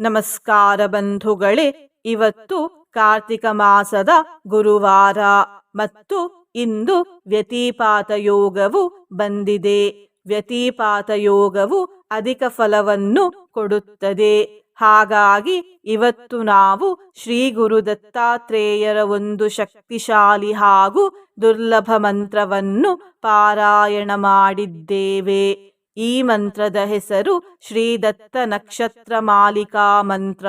ನಮಸ್ಕಾರ ಬಂಧುಗಳೇ, ಇವತ್ತು ಕಾರ್ತಿಕ ಮಾಸದ ಗುರುವಾರ ಮತ್ತು ಇಂದು ವ್ಯತಿಪಾತ ಯೋಗವು ಬಂದಿದೆ. ವ್ಯತಿಪಾತ ಯೋಗವು ಅಧಿಕ ಫಲವನ್ನು ಕೊಡುತ್ತದೆ. ಹಾಗಾಗಿ ಇವತ್ತು ನಾವು ಶ್ರೀ ಗುರು ದತ್ತಾತ್ರೇಯರ ಒಂದು ಶಕ್ತಿಶಾಲಿ ಹಾಗೂ ದುರ್ಲಭ ಮಂತ್ರವನ್ನು ಪಾರಾಯಣ ಮಾಡಿದ್ದೇವೆ. ಈ ಮಂತ್ರದ ಹೆಸರು ಶ್ರೀ ದತ್ತ ನಕ್ಷತ್ರ ಮಾಲಿಕಾ ಮಂತ್ರ.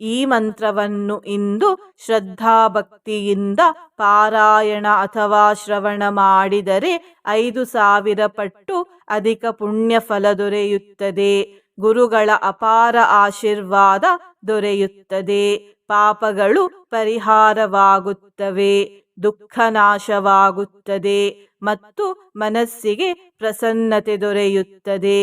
ಈ ಮಂತ್ರವನ್ನು ಇಂದು ಶ್ರದ್ಧಾಭಕ್ತಿಯಿಂದ ಪಾರಾಯಣ ಅಥವಾ ಶ್ರವಣ ಮಾಡಿದರೆ ಐದು ಸಾವಿರ ಪಟ್ಟು ಅಧಿಕ ಪುಣ್ಯ ಫಲ ದೊರೆಯುತ್ತದೆ. ಗುರುಗಳ ಅಪಾರ ಆಶೀರ್ವಾದ ದೊರೆಯುತ್ತದೆ. ಪಾಪಗಳು ಪರಿಹಾರವಾಗುತ್ತವೆ. ದುಃಖ ನಾಶವಾಗುತ್ತದೆ ಮತ್ತು ಮನಸ್ಸಿಗೆ ಪ್ರಸನ್ನತೆ ದೊರೆಯುತ್ತದೆ.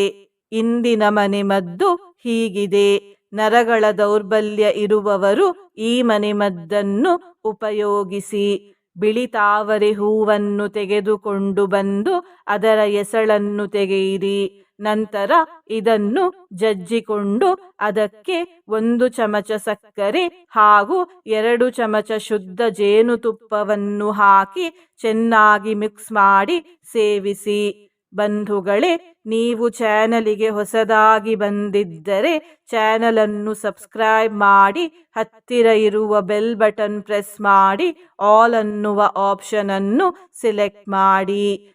ಇಂದಿನ ಮನೆಮದ್ದು ಹೀಗಿದೆ. ನರಗಳ ದೌರ್ಬಲ್ಯ ಇರುವವರು ಈ ಮನೆಮದ್ದನ್ನು ಉಪಯೋಗಿಸಿ. ಬಿಳಿ ತಾವರೆ ಹೂವನ್ನು ತೆಗೆದುಕೊಂಡು ಬಂದು ಅದರ ಎಸಳನ್ನು ತೆಗೆಯಿರಿ. ನಂತರ ಇದನ್ನು ಜಜ್ಜಿಕೊಂಡು ಅದಕ್ಕೆ ಒಂದು ಚಮಚ ಸಕ್ಕರೆ ಹಾಗೂ ಎರಡು ಚಮಚ ಶುದ್ಧ ಜೇನುತುಪ್ಪವನ್ನು ಹಾಕಿ ಚೆನ್ನಾಗಿ ಮಿಕ್ಸ್ ಮಾಡಿ ಸೇವಿಸಿ. ಬಂಧುಗಳೇ, ನೀವು ಚಾನಲಿಗೆ ಹೊಸದಾಗಿ ಬಂದಿದ್ದರೆ ಚಾನಲನ್ನು ಸಬ್ಸ್ಕ್ರೈಬ್ ಮಾಡಿ, ಹತ್ತಿರ ಇರುವ ಬೆಲ್ ಬಟನ್ ಪ್ರೆಸ್ ಮಾಡಿ, ಆಲ್ ಅನ್ನುವ ಆಪ್ಷನನ್ನು ಸೆಲೆಕ್ಟ್ ಮಾಡಿ.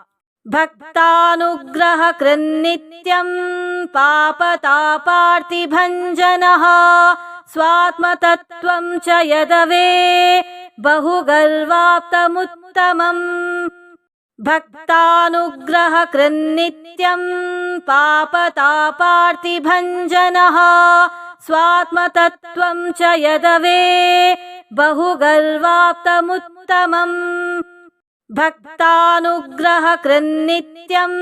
भक्तानुग्रह पापतापार्तिभञ्जनः पापता स्वात्मतत्त्वं च यदवे बहुगर्वाप्तमुत्तमम् गर्वाप्तमुद्मुतमम् पापतापार्तिभञ्जनः कृन्नित्यं स्वात्मतत्त्वं च यदवे बहुगर्वाप्तमुत्तमम् भक्तानुग्रहकृन्नित्यं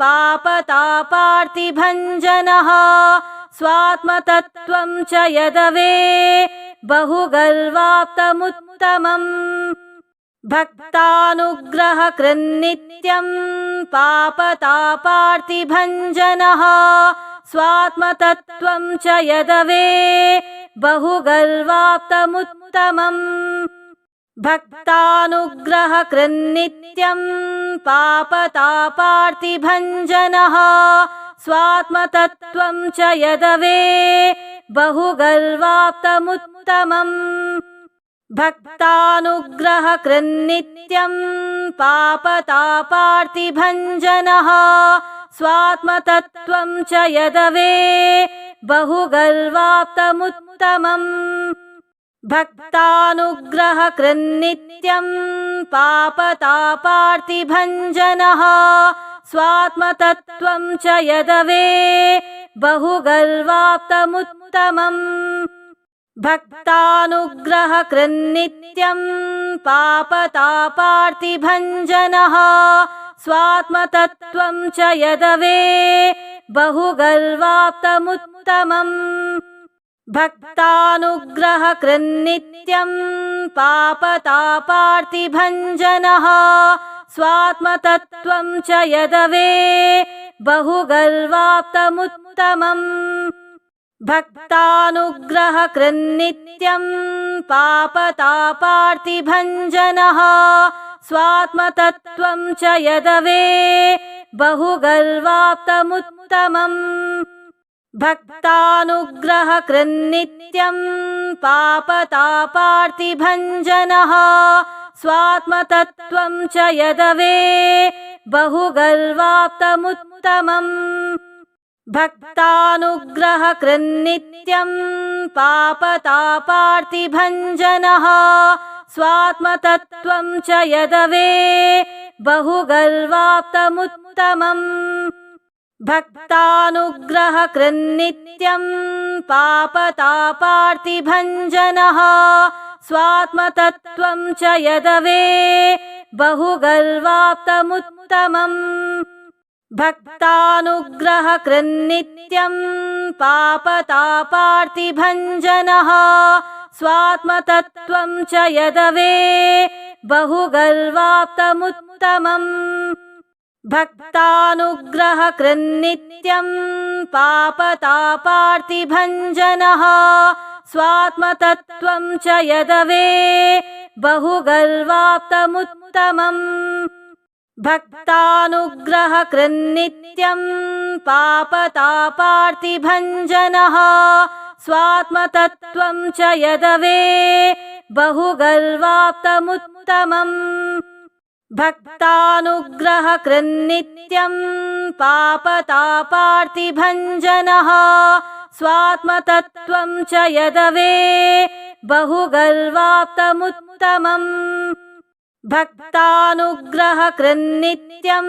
पापतापार्तिभञ्जनः स्वात्मतत्त्वं च यदवे बहुगर्वाप्तमुत्तमम् भक्तानुग्रहकृन्नित्यं पापतापार्तिभञ्जनः स्वात्मतत्त्वं च यदवे बहुगर्वाप्तमुत्तमम् भक्तानुग्रहकृन्नित्यं पापतापार्तिभञ्जनः स्वात्मतत्त्वं च यदवे बहुगर्वाप्तमुत्तमम् भक्तानुग्रहकृन्नित्यं पापतापार्तिभञ्जनः स्वात्मतत्त्वं च यदवे बहुगर्वाप्तमुत्तमम् भक्तानुग्रहकृन्नित्यं पापतापार्तिभञ्जनः स्वात्मतत्त्वं च यदवे बहुगर्वाप्तमुत्तमम् भक्तानुग्रहकृन्नित्यं पापतापार्तिभञ्जनः स्वात्मतत्त्वं च यदवे बहुगर्वाप्तमुत्तमम् भक्तानुग्रहकृन्नित्यं पापतापार्तिभञ्जनः स्वात्मतत्त्वं च यदवे बहुगर्वाप्तमुत्तमम् भक्तानुग्रहकृन्नित्यं पापतापार्तिभञ्जनः स्वात्मतत्त्वं च यदवे बहुगर्वाप्तमुत्तमम् भक्तानुग्रहकृन्नित्यं पापतापार्तिभञ्जनः स्वात्मतत्त्वं च यदवे बहुगर्वाप्तमुत्तमम् भक्तानुग्रहकृन्नित्यं पापतापार्तिभञ्जनः स्वात्मतत्त्वं च यदवे बहुगर्वाप्तमुत्तमम् भक्तानुग्रहकृन्नित्यं पापतापार्तिभञ्जनः स्वात्मतत्त्वं च यदवे बहुगर्वाप्तमुत्तमम् भक्तानुग्रहकृन्नित्यं पापतापार्तिभञ्जनः स्वात्मतत्त्वं च यदवे बहुगर्वाप्तमुत्तमम् भक्तानुग्रहकृन्नित्यं पापतापार्तिभञ्जनः स्वात्मतत्त्वं च यदवे बहुगर्वाप्तमुत्तमम् भक्तानुग्रहकृन्नित्यं पापतापार्तिभञ्जनः स्वात्मतत्त्वं च यदवे बहुगर्वाप्तमुत्तमम् भक्तानुग्रहकृन्नित्यं पापतापार्तिभञ्जनः स्वात्मतत्त्वं च यदवे बहुगर्वाप्तमुत्तमम् भक्तानुग्रहकृन्नित्यं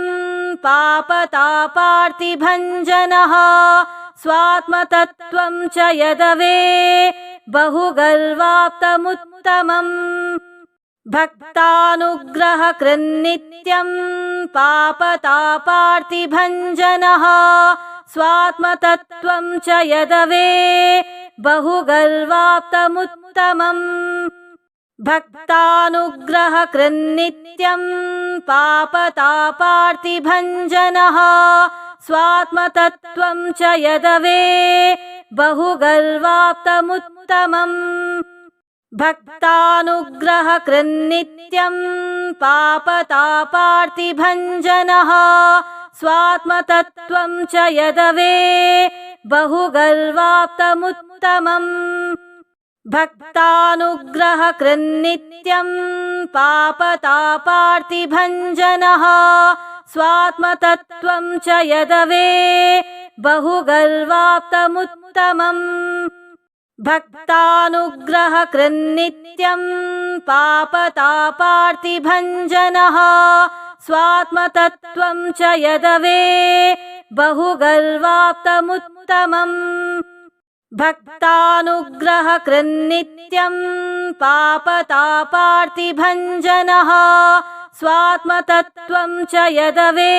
पापतापार्तिभञ्जनः स्वात्मतत्त्वं च यदवे बहुगर्वाप्तमुत्तमम् भक्तानुग्रहकृन्नित्यं पापतापार्तिभञ्जनः स्वात्मतत्त्वं च यदवे बहुगर्वाप्तमुत्तमम् भक्तानुग्रहकृन्नित्यं पापतापार्तिभञ्जनः स्वात्मतत्त्वं च यदवे बहुगर्वाप्तमुत्तमम् भक्तानुग्रहकृन्नित्यं पापतापार्तिभञ्जनः स्वात्मतत्त्वं च यदवे बहुगर्वाप्तमुत्तमम् भक्तानुग्रहकृन्नित्यं पापतापार्तिभञ्जनः स्वात्मतत्त्वं च यदवे बहुगर्वाप्तमुत्तमम् भक्तानुग्रहकृन्नित्यं पापतापार्तिभञ्जनः स्वात्मतत्त्वं च यदवे बहुगर्वाप्तमुत्तमम् भक्तानुग्रहकृन्नित्यं पापतापार्तिभञ्जनः स्वात्मतत्त्वं च यदवे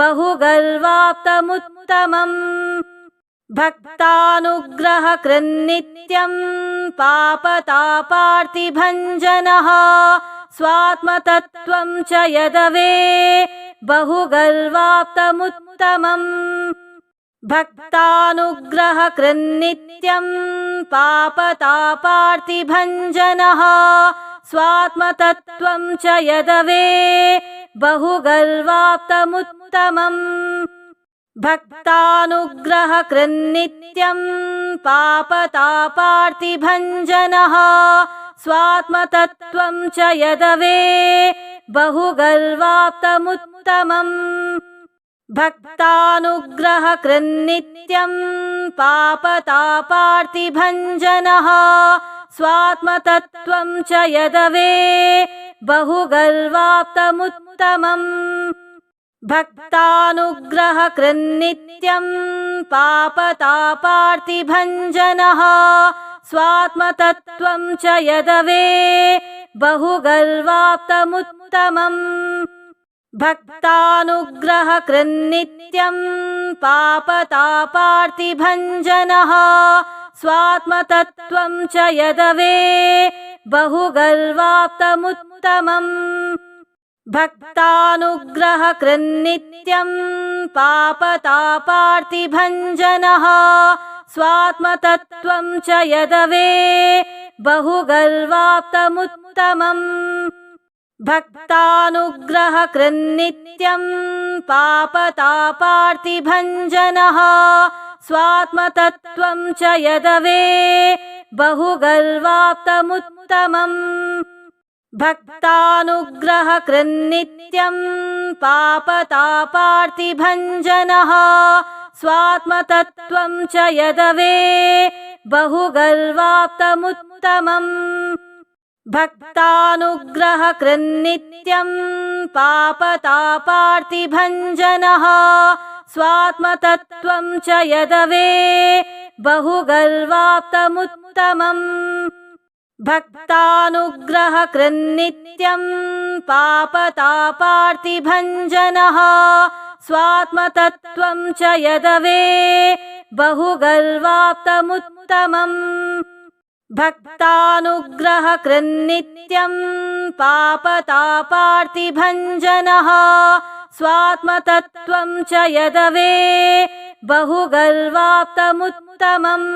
बहुगर्वाप्तमुत्तमम् भक्तानुग्रहकृन्नित्यं पापतापार्तिभञ्जनः स्वात्मतत्त्वं च यदवे बहुगर्वाप्तमुत्तमम् भक्तानुग्रहकृन्नित्यं पापतापार्तिभञ्जनः स्वात्मतत्त्वं च यदवे बहुगर्वाप्तमुत्तमम् भक्तानुग्रहकृन्नित्यं पापतापार्तिभञ्जनः स्वात्मतत्त्वं च यदवे बहुगर्वाप्तमुत्तमम् भक्तानुग्रहकृन्नित्यं पापतापार्तिभञ्जनः स्वात्मतत्त्वं च यदवे बहुगर्वाप्तमुत्तमम् भक्तानुग्रहकृन्नित्यं पापतापार्तिभञ्जनः स्वात्मतत्त्वं च यदवे बहुगर्वाप्तमुत्तमम् भक्तानुग्रहकृन्नित्यं पापतापार्तिभञ्जनः स्वात्मतत्त्वं च यदवे बहुगर्वाप्तमुत्तमम् भक्तानुग्रहकृन्नित्यं पापतापार्तिभञ्जनः स्वात्मतत्त्वं च यदवे बहुगर्वाप्तमुत्तमम् भक्तानुग्रहकृन्नित्यं पापतापार्तिभञ्जनः स्वात्मतत्त्वं च यदवे बहुगर्वाप्तमुत्तमम् भक्तानुग्रहकृन्नित्यं पापतापार्तिभञ्जनः स्वात्मतत्त्वं च यदवे बहुगर्वाप्तमुत्तमम् भक्तानुग्रहकृन्नित्यं पापतापार्तिभञ्जनः स्वात्मतत्त्वं च यदवे बहुगर्वाप्तमुत्तमम् भक्तानुग्रहकृन्नित्यं पापतापार्तिभञ्जनः स्वात्मतत्त्वं च यदवे बहुगर्वाप्तमुत्तमम् भक्तानुग्रहकृन्नित्यं पापतापार्तिभञ्जनः स्वात्मतत्त्वं च यदवे बहुगर्वाप्तमुत्तमम्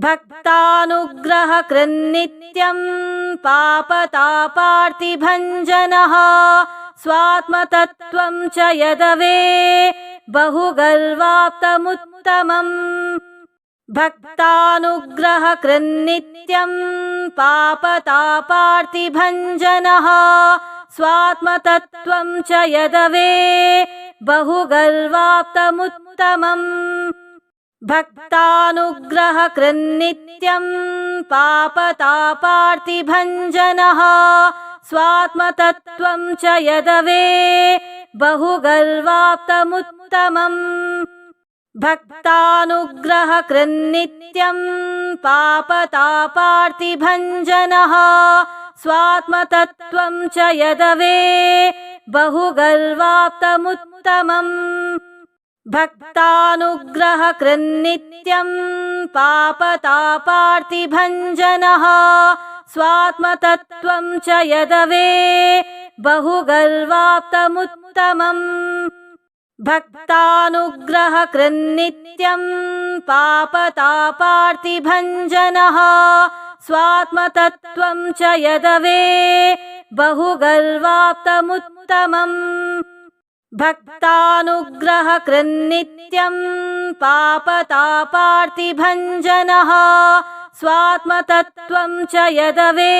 भक्तानुग्रहकृन्नित्यं पापतापार्तिभञ्जनः स्वात्मतत्त्वं च यदवे बहुगर्वाप्तमुत्तमम् भक्तानुग्रहकृन्नित्यं पापतापार्तिभञ्जनः स्वात्मतत्त्वं च यदवे बहुगर्वाप्तमुत्तमम् भक्तानुग्रहकृन्नित्यं पापतापार्तिभञ्जनः स्वात्मतत्त्वं च यदवे बहुगर्वाप्तमुत्तमम् भक्तानुग्रहकृन्नित्यं पापतापार्तिभञ्जनः स्वात्मतत्त्वं च यदवे बहुगर्वाप्तमुत्तमम् भक्तानुग्रहकृन्नित्यं पापतापार्तिभञ्जनः स्वात्मतत्त्वं च यदवे बहुगर्वाप्तमुत्तमम् भक्तानुग्रहकृन्नित्यं पापतापार्तिभञ्जनः स्वात्मतत्त्वं च यदवे बहुगर्वाप्तमुत्तमम् भक्तानुग्रहकृन्नित्यं पापतापार्तिभञ्जनः स्वात्मतत्त्वं च यदवे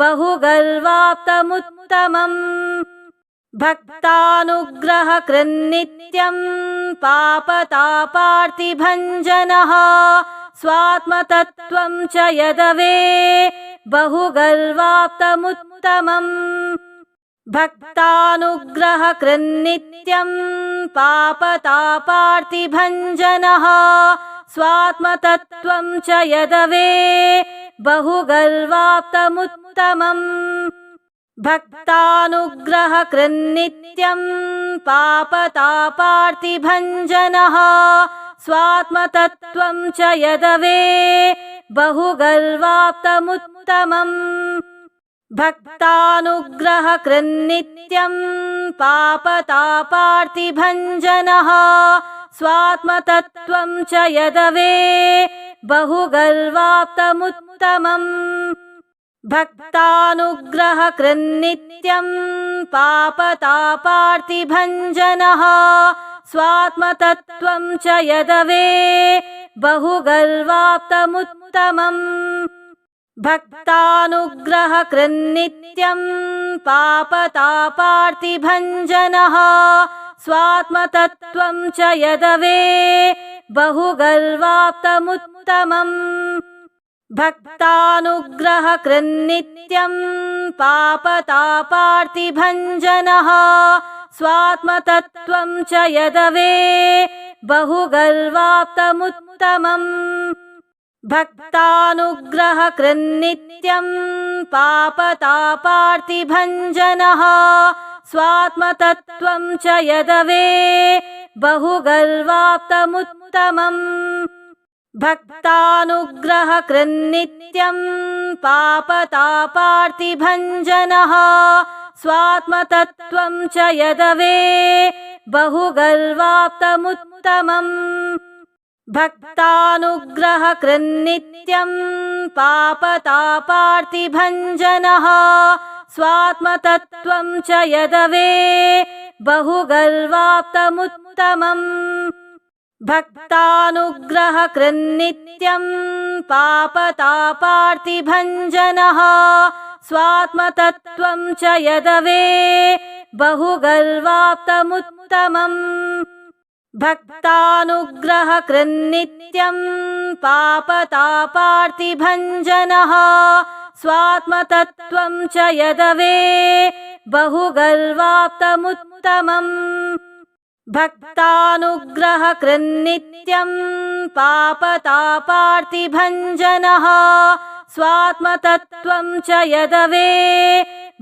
बहुगर्वाप्तमुत्तमम् भक्तानुग्रहकृन्नित्यं पापतापार्तिभञ्जनः स्वात्मतत्त्वं च यदवे बहुगर्वाप्तमुत्तमम् भक्तानुग्रहकृन्नित्यं पापतापार्तिभञ्जनः स्वात्मतत्त्वं च यदवे बहुगर्वाप्तमुत्तमम् भक्तानुग्रहकृन्नित्यं पापतापार्तिभञ्जनः स्वात्मतत्त्वं च यदवे बहुगर्वाप्तमुत्तमम् भक्तानुग्रहकृन्नित्यं पापतापार्तिभञ्जनः स्वात्मतत्त्वं च यदवे बहुगर्वाप्तमुत्तमम् भक्तानुग्रहकृन्नित्यं पापतापार्तिभञ्जनः स्वात्मतत्त्वं च यदवे बहुगर्वाप्तमुत्तमम् भक्तानुग्रहकृन्नित्यं पापतापार्तिभञ्जनः स्वात्मतत्त्वं च यदवे बहुगर्वाप्तमुत्तमम् भक्तानुग्रहकृन्नित्यं पापतापार्तिभञ्जनः स्वात्मतत्त्वं च यदवे बहुगर्वाप्तमुत्तमम् भक्तानुग्रहकृन्नित्यं पापतापार्तिभञ्जनः स्वात्मतत्त्वं च यदवे बहुगर्वाप्तमुत्तमम् भक्तानुग्रहकृन्नित्यं पापतापार्तिभञ्जनः स्वात्मतत्त्वं च यदवे बहुगर्वाप्तमुत्तमम् भक्तानुग्रहकृन्नित्यं पापतापार्तिभञ्जनः स्वात्मतत्त्वं च यदवे बहुगर्वाप्तमुत्तमम् भक्तानुग्रहकृन्नित्यं पापतापार्तिभञ्जनः स्वात्मतत्त्वं च यदवे बहुगर्वाप्तमुत्तमम् भक्तानुग्रहकृन्नित्यं पापतापार्तिभञ्जनः स्वात्मतत्त्वं च यदवे बहुगर्वाप्तमुत्तमम् भक्तानुग्रहकृन्नित्यं पापतापार्तिभञ्जनः स्वात्मतत्त्वं च यदवे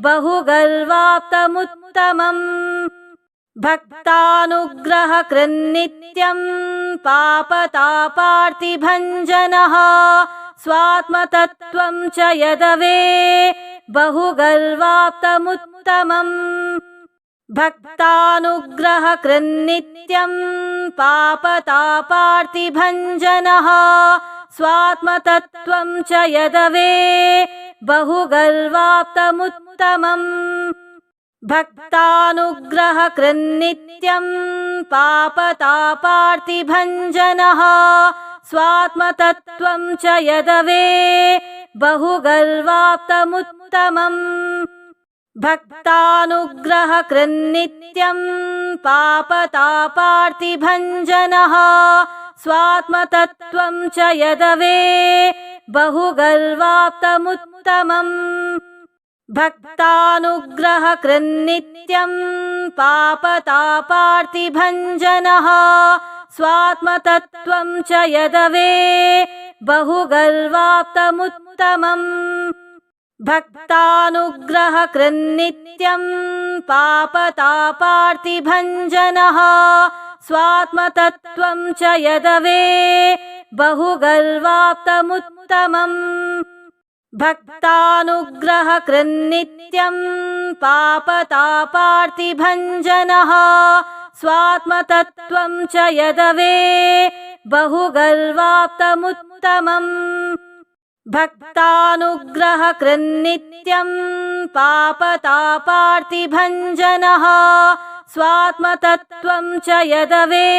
बहुगर्वाप्तमुत्तमम् भक्तानुग्रहकृन्नित्यं पापतापार्तिभञ्जनः स्वात्मतत्त्वं च यदवे बहुगर्वाप्तमुत्तमम् भक्तानुग्रहकृन्नित्यं पापतापार्तिभञ्जनः स्वात्मतत्त्वं च यदवे बहुगर्वाप्तमुत्तमम् भक्तानुग्रहकृन्नित्यं पापतापार्तिभञ्जनः स्वात्मतत्त्वं च यदवे बहुगर्वाप्तमुत्तमम् भक्तानुग्रहकृन्नित्यं पापतापार्तिभञ्जनः स्वात्मतत्त्वं च यदवे बहुगर्वाप्तमुत्तमम् भक्तानुग्रहकृन्नित्यं पापतापार्तिभञ्जनः स्वात्मतत्त्वं च यदवे बहुगर्वाप्तमुत्तमम् भक्तानुग्रहकृन्नित्यं पापतापार्तिभञ्जनः स्वात्मतत्त्वं च यदवे बहुगर्वाप्तमुत्तमम् भक्तानुग्रहकृन्नित्यं पापतापार्तिभञ्जनः स्वात्मतत्त्वं च यदवे बहुगर्वाप्तमुत्तमम् भक्तानुग्रहकृन्नित्यं पापतापार्तिभञ्जनः स्वात्मतत्त्वं च यदवे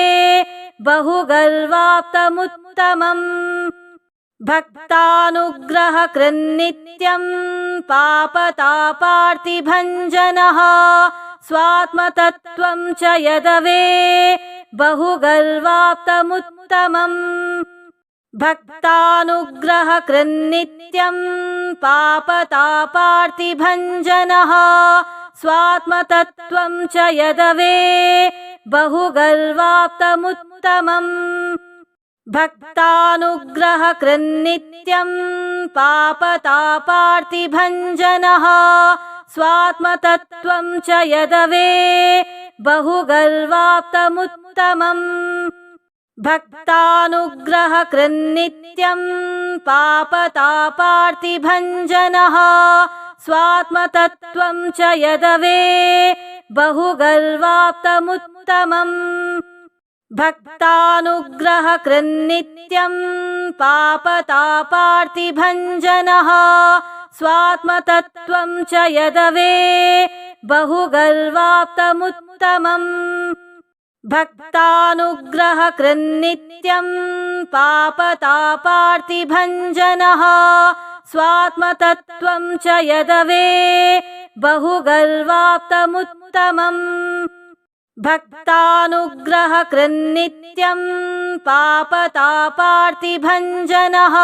बहुगर्वाप्तमुत्तमम् भक्तानुग्रहकृन्नित्यं पापतापार्तिभञ्जनः स्वात्मतत्त्वं च यदवे बहुगर्वाप्तमुत्तमम् भक्तानुग्रहकृन्नित्यं पापतापार्तिभञ्जनः स्वात्मतत्त्वं च यदवे बहुगर्वाप्तमुत्तमम् भक्तानुग्रहकृन्नित्यं पापतापार्तिभञ्जनः स्वात्मतत्त्वं च यदवे बहुगर्वाप्तमुत्तमम् भक्तानुग्रहकृन्नित्यं पापतापार्तिभञ्जनः स्वात्मतत्त्वं च यदवे बहुगर्वाप्तमुत्तमम् भक्तानुग्रहकृन्नित्यं पापतापार्तिभञ्जनः स्वात्मतत्त्वं च यदवे बहुगर्वाप्तमुत्तमम् भक्तानुग्रहकृन्नित्यं पापतापार्तिभञ्जनः स्वात्मतत्त्वं च यदवे बहुगर्वाप्तमुत्तमम् भक्तानुग्रहकृन्नित्यं पापतापार्तिभञ्जनः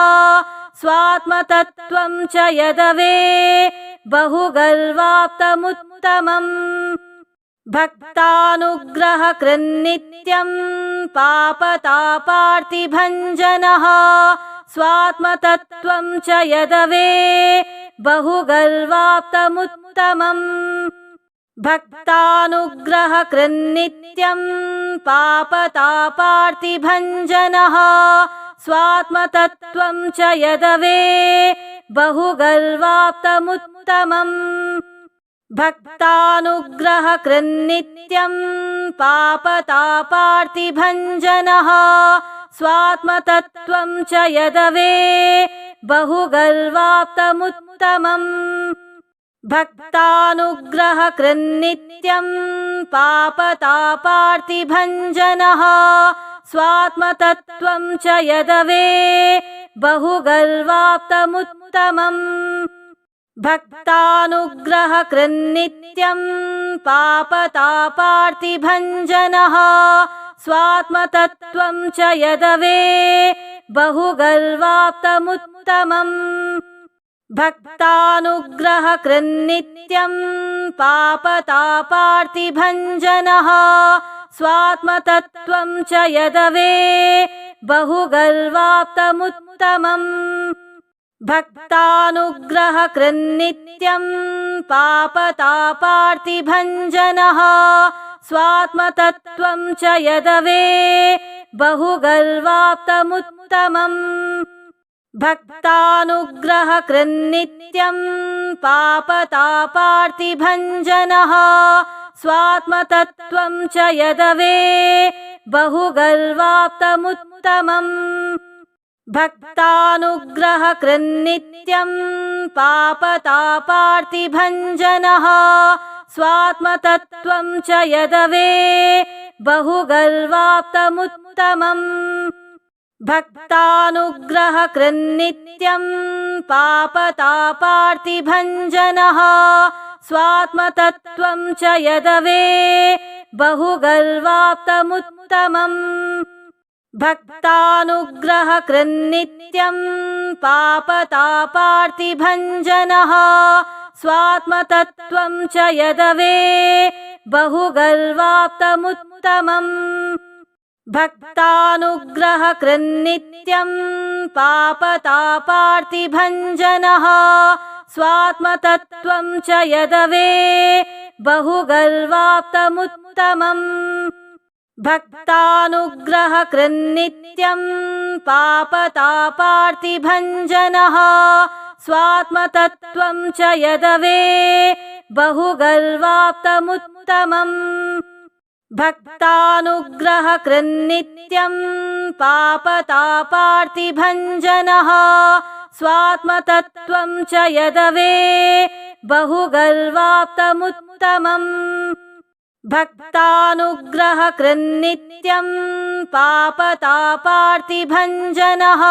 स्वात्मतत्त्वं च यदवे बहुगर्वाप्तमुत्तमम् भक्तानुग्रहकृन्नित्यं पापतापार्तिभञ्जनः स्वात्मतत्त्वं च यदवे बहुगर्वाप्तमुत्तमम् भक्तानुग्रहकृन्नित्यं पापतापार्तिभञ्जनः स्वात्मतत्त्वं च यदवे बहुगर्वाप्तमुत्तमम् भक्तानुग्रहकृन्नित्यं पापतापार्तिभञ्जनः स्वात्मतत्त्वं च यदवे बहुगर्वाप्तमुत्तमम् भक्तानुग्रहकृन्नित्यं पापतापार्तिभञ्जनः स्वात्मतत्त्वं च यदवे बहुगर्वाप्तमुत्तमम् भक्तानुग्रहकृन्नित्यं पापतापार्तिभञ्जनः स्वात्मतत्त्वं च यदवे बहुगर्वाप्तमुत्तमम् भक्तानुग्रहकृन्नित्यं पापतापार्तिभञ्जनः स्वात्मतत्त्वं च यदवे बहुगर्वाप्तमुत्तमम् भक्तानुग्रहकृन्नित्यं पापतापार्तिभञ्जनः स्वात्मतत्त्वं च यदवे बहुगर्वाप्तमुत्तमम् भक्तानुग्रहकृन्नित्यं पापतापार्तिभञ्जनः स्वात्मतत्त्वं च यदवे बहुगर्वाप्तमुत्तमम् भक्तानुग्रहकृन्नित्यं पापतापार्तिभञ्जनः स्वात्मतत्त्वं च यदवे बहुगर्वाप्तमुत्तमम् भक्तानुग्रहकृन्नित्यं पापतापार्तिभञ्जनः स्वात्मतत्त्वं च यदवे बहुगर्वाप्तमुत्तमम् भक्तानुग्रहकृन्नित्यं पापतापार्तिभञ्जनः स्वात्मतत्त्वं च यदवे बहुगर्वाप्तमुत्तमम् भक्तानुग्रहकृन्नित्यं पापतापार्तिभञ्जनः स्वात्मतत्त्वं च यदवे बहुगर्वाप्तमुत्तमम् भक्तानुग्रहकृन्नित्यं पापतापार्तिभञ्जनः स्वात्मतत्त्वं च यदवे बहुगर्वाप्तमुत्तमम् भक्तानुग्रहकृन्नित्यं पापतापार्तिभञ्जनः स्वात्मतत्त्वं च यदवे बहुगर्वाप्तमुत्तमम् भक्तानुग्रहकृन्नित्यं पापतापार्तिभञ्जनः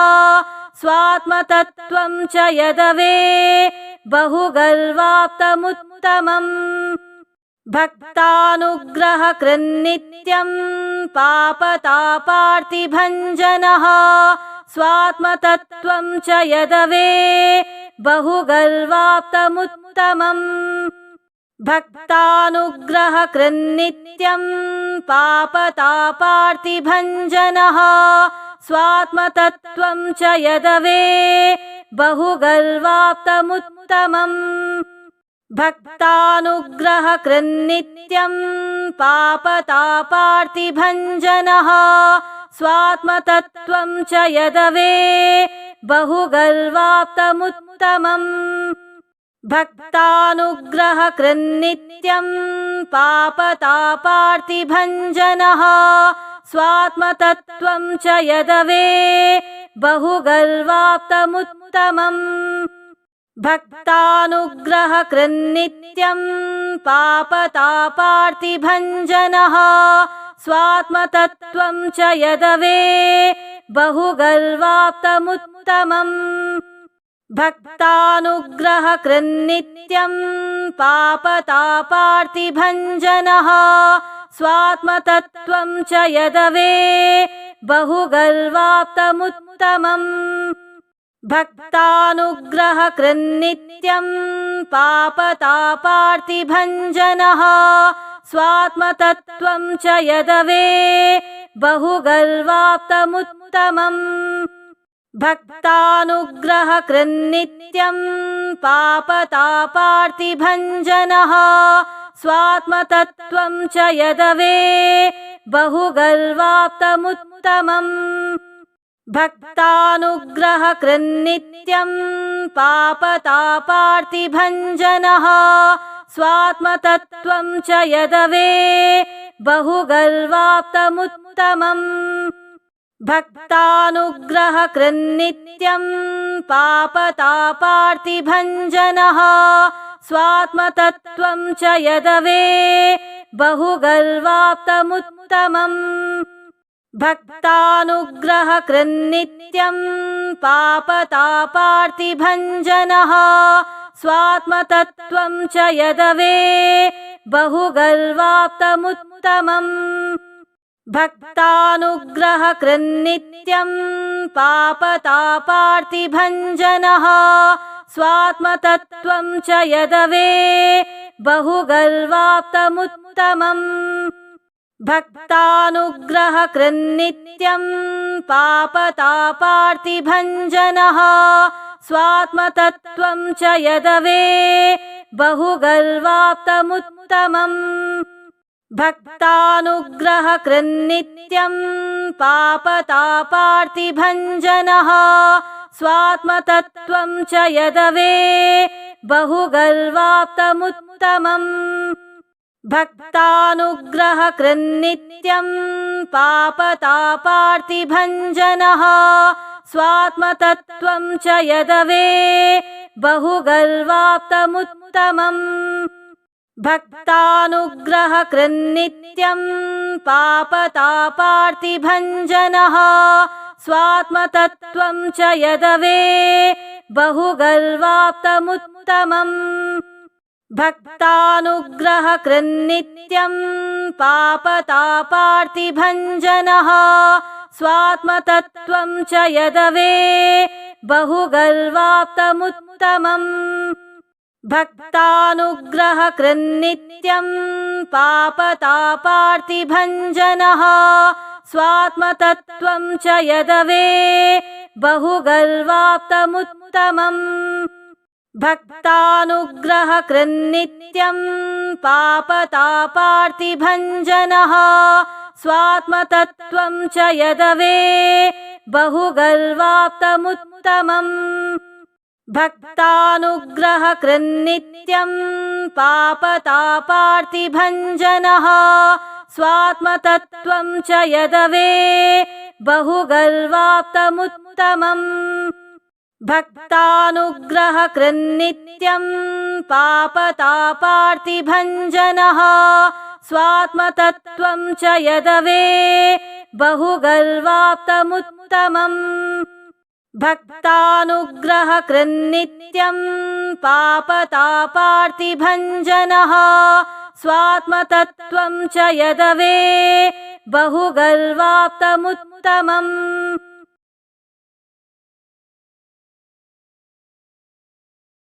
स्वात्मतत्त्वं च यदवे बहुगर्वाप्तमुत्तमम् भक्तानुग्रहकृन्नित्यं पापतापार्तिभञ्जनः स्वात्मतत्त्वं च यदवे बहुगर्वाप्तमुत्तमम् भक्तानुग्रहकृन्नित्यं पापतापार्तिभञ्जनः स्वात्मतत्त्वं च यदवे बहुगर्वाप्तमुत्तमम् भक्तानुग्रहकृन्नित्यं पापतापार्तिभञ्जनः स्वात्मतत्त्वं च यदवे बहुगर्वाप्तमुत्तमम् भक्तानुग्रहकृन्नित्यं पापतापार्तिभञ्जनः स्वात्मतत्त्वं च यदवे बहुगर्वाप्तमुत्तमम् भक्तानुग्रहकृन्नित्यं पापतापार्तिभञ्जनः स्वात्मतत्त्वं च यदवे बहुगर्वाप्तमुत्तमम् भक्तानुग्रहकृन्नित्यं पापतापार्तिभञ्जनः स्वात्मतत्त्वं च यदवे बहुगर्वाप्तमुत्तमम् भक्तानुग्रहकृन्नित्यं पापतापार्तिभञ्जनः स्वात्मतत्त्वं च यदवे बहुगर्वाप्तमुत्तमम् भक्तानुग्रहकृन्नित्यं पापतापार्तिभञ्जनः स्वात्मतत्त्वं च यदवे बहुगर्वाप्तमुत्तमम् भक्तानुग्रहकृन्नित्यं पापतापार्तिभञ्जनः स्वात्मतत्त्वं च यदवे बहुगर्वाप्तमुत्तमम् भक्तानुग्रहकृन्नित्यं पापतापार्तिभञ्जनः स्वात्मतत्त्वं च यदवे बहुगर्वाप्तमुत्तमम् भक्तानुग्रहकृन्नित्यं पापतापार्तिभञ्जनः स्वात्मतत्त्वं च यदवे बहुगर्वाप्तमुत्तमम् भक्तानुग्रहकृन्नित्यं पापतापार्तिभञ्जनः स्वात्मतत्त्वं च यदवे बहुगर्वाप्तमुत्तमम् भक्तानुग्रहकृन्नित्यं पापतापार्तिभञ्जनः स्वात्मतत्त्वं च यदवे बहुगर्वाप्तमुत्तमम् भक्तानुग्रहकृन्नित्यं पापतापार्तिभञ्जनः स्वात्मतत्त्वं च यदवे बहुगर्वाप्तमुत्तमम् भक्तानुग्रहकृन्नित्यं पापतापार्तिभञ्जनः स्वात्मतत्त्वं च यदवे बहुगर्वाप्तमुत्तमम् भक्तानुग्रहकृन्नित्यं पापतापार्तिभञ्जनः स्वात्मतत्त्वं च यदवे बहुगर्वाप्तमुत्तमम् भक्तानुग्रहकृन्नित्यं पापतापार्तिभञ्जनः स्वात्मतत्त्वं च यदवे बहुगर्वाप्तमुत्तमम् भक्तानुग्रहकृन्नित्यं पापतापार्तिभञ्जनः स्वात्मतत्त्वं च यदवे बहुगर्वाप्तमुत्तमम् भक्तानुग्रहकृन्नित्यं पापतापार्तिभञ्जनः स्वात्मतत्त्वं च यदवे बहुगर्वाप्तमुत्तमम् भक्तानुग्रहकृन्नित्यं पापतापार्तिभञ्जनः स्वात्मतत्त्वं च यदवे बहुगर्वाप्तमुत्तमम् भक्तानुग्रहकृन्नित्यं पापतापार्तिभञ्जनः स्वात्मतत्त्वं च यदवे बहुगर्वाप्तमुत्तमम् भक्तानुग्रहकृन्नित्यं पापतापार्तिभञ्जनः स्वात्मतत्त्वं च यदवे बहुगर्वाप्तमुत्तमम्